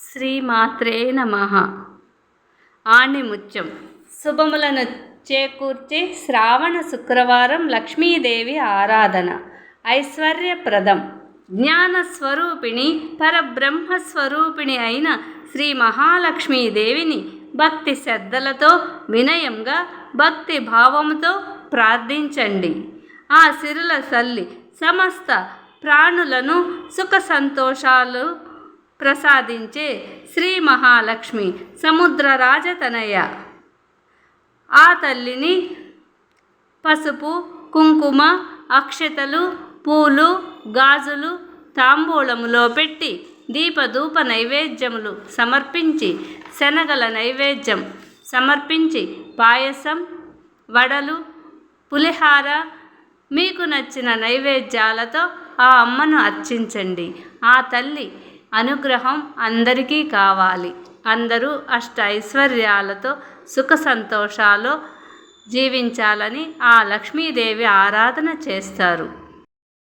శ్రీమాత్రే నమ. ఆణిముత్యం. శుభములను చేకూర్చే శ్రావణ శుక్రవారం లక్ష్మీదేవి ఆరాధన. ఐశ్వర్యప్రదం. జ్ఞాన స్వరూపిణి అయిన శ్రీ మహాలక్ష్మీదేవిని భక్తి శ్రద్ధలతో వినయంగా భక్తి భావముతో ప్రార్థించండి. ఆ సిరుల సల్లి సమస్త ప్రాణులను సుఖ సంతోషాలు ప్రసాదించే శ్రీ మహాలక్ష్మి సముద్ర రాజతనయ ఆ తల్లిని పసుపు కుంకుమ అక్షతలు పూలు గాజులు తాంబూలములో పెట్టి దీపధూప నైవేద్యములు సమర్పించి శనగల నైవేద్యం సమర్పించి పాయసం వడలు పులిహార మీకు నచ్చిన నైవేద్యాలతో ఆ అమ్మను అర్చించండి. ఆ తల్లి అనుగ్రహం అందరికీ కావాలి. అందరూ అష్ట ఐశ్వర్యాలతో సుఖ సంతోషాలు జీవించాలని ఆ లక్ష్మీదేవి ఆరాధన చేస్తారు.